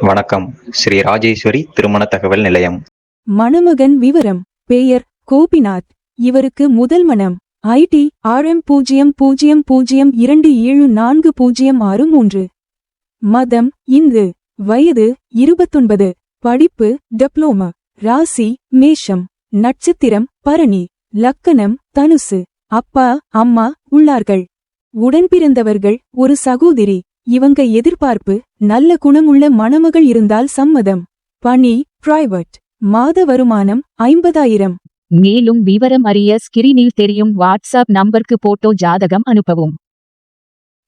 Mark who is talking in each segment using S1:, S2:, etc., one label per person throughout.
S1: வணக்கம். ஸ்ரீ ராஜேஸ்வரி திருமண தகவல் நிலையம்.
S2: மணமகன் விவரம். பெயர் கோபிநாத். இவருக்கு முதல் மனம். ஐடி ஆர்எம் பூஜ்ஜியம் பூஜ்ஜியம் பூஜ்ஜியம் இரண்டு ஏழு நான்கு பூஜ்ஜியம் ஆறு மூன்று. மதம் இந்து. வயது இருபத்தொன்பது. படிப்பு டிப்ளோமா. ராசி மேஷம். நட்சத்திரம் பரணி. லக்கணம் தனுசு. அப்பா அம்மா உள்ளார்கள். உடன்பிறந்தவர்கள் ஒரு சகோதரி. இவங்க எதிர்பார்ப்பு நல்ல குணமுள்ள மணமகள் இருந்தால் சம்மதம். பணி பிரைவேட் மாத வருமானம் ஐம்பதாயிரம்.
S3: மேலும் விவரம் அறிய ஸ்கிரீனில் தெரியும் வாட்ஸ்அப் நம்பருக்கு போட்டோ ஜாதகம் அனுப்பவும்.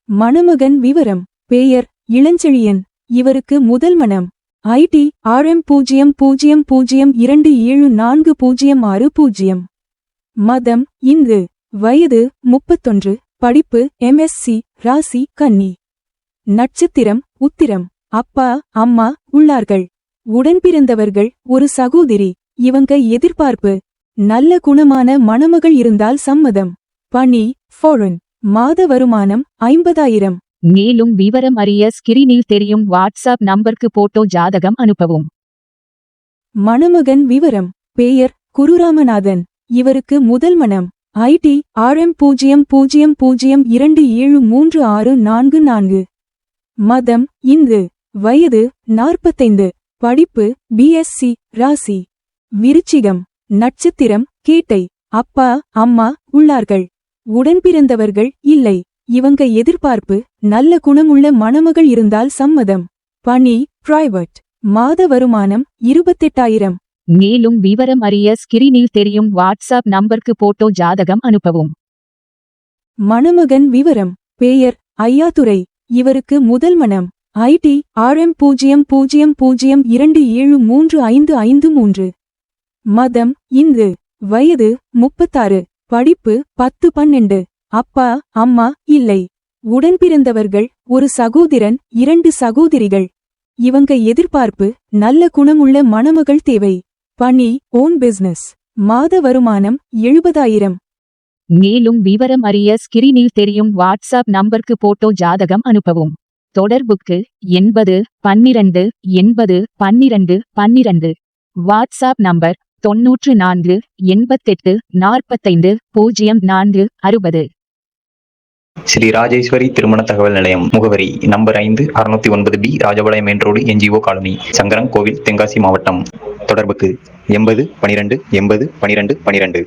S2: மணமகன் விவரம் பெயர் இளஞ்செழியன். இவருக்கு முதல் மனம். ஐடி ஆர்எம் பூஜ்ஜியம் பூஜ்ஜியம் பூஜ்ஜியம் இரண்டு ஏழு நான்கு பூஜ்ஜியம் ஆறு பூஜ்ஜியம். மதம் இந்து. வயது முப்பத்தொன்று. படிப்பு எம்எஸ்சி ராசி கன்னி. நட்சத்திரம் உத்திரம் அப்பா அம்மா உள்ளார்கள். உடன்பிறந்தவர்கள் ஒரு சகோதரி. இவங்க எதிர்பார்ப்பு. நல்ல குணமான மணமகள் இருந்தால் சம்மதம். பணி ஃபாரின் மாத வருமானம் ஐம்பதாயிரம்.
S3: மேலும் விவரம் அறிய ஸ்கிரீனில் தெரியும் வாட்ஸ்அப் நம்பருக்கு போட்டோ ஜாதகம் அனுப்பவும்.
S2: மணமகன் விவரம். பெயர் குருராமநாதன். இவருக்கு முதல் மனம். ஐடி ஆர்எம் பூஜ்ஜியம் பூஜ்ஜியம் பூஜ்ஜியம் இரண்டு ஏழு மூன்று ஆறு நான்கு நான்கு. மதம் இந்து வயது நாற்பத்தைந்து படிப்பு பிஎஸ்சி ராசி. விருச்சிகம் நட்சத்திரம் கேட்டை அப்பா அம்மா உள்ளார்கள். உடன்பிறந்தவர்கள் இல்லை. இவங்க எதிர்பார்ப்பு நல்ல குணமுள்ள மணமகள் இருந்தால் சம்மதம். பணி பிரைவேட் மாத வருமானம் இருபத்தெட்டாயிரம்.
S3: மேலும் விவரம் அறிய ஸ்கிரீனில் தெரியும் வாட்ஸ்அப் நம்பருக்கு போட்டோ ஜாதகம் அனுப்பவும்.
S2: மணமகன் விவரம் பெயர் ஐயாதுரை இவருக்கு முதல் மனம். ஐடி ஆர்எம் பூஜ்ஜியம் பூஜ்ஜியம் பூஜ்ஜியம் இரண்டு ஏழு மூன்று ஐந்து ஐந்து மூன்று. மதம் இந்து. வயது முப்பத்தாறு. படிப்பு பத்து பன்னெண்டு. அப்பா அம்மா இல்லை. உடன்பிறந்தவர்கள் ஒரு சகோதரன் இரண்டு சகோதரிகள். இவங்க எதிர்பார்ப்பு நல்ல குணமுள்ள மணமகள் தேவை. பணி ஓன் பிசினஸ் மாத வருமானம் எழுபதாயிரம்.
S3: மேலும் விவரம் அறிய ஸ்கிரீனில் தெரியும் வாட்ஸ்அப் நம்பருக்கு போட்டோ ஜாதகம் அனுப்பவும். தொடர்புக்கு எண்பது பன்னிரண்டு எண்பது பன்னிரண்டு பன்னிரண்டு. வாட்ஸ்அப் நம்பர் தொன்னூற்று நான்கு எண்பத்தெட்டு நாற்பத்தைந்து பூஜ்ஜியம் நான்கு அறுபது.
S1: ஸ்ரீ ராஜேஸ்வரி திருமண தகவல் நிலையம் முகவரி நம்பர் ஐந்து அறுநூத்தி ஒன்பது B Rajapalayam main road NGO colony Sankaran Kovil Tenkasi மாவட்டம். தொடர்புக்கு எண்பது பனிரெண்டு எண்பது பனிரெண்டு பனிரெண்டு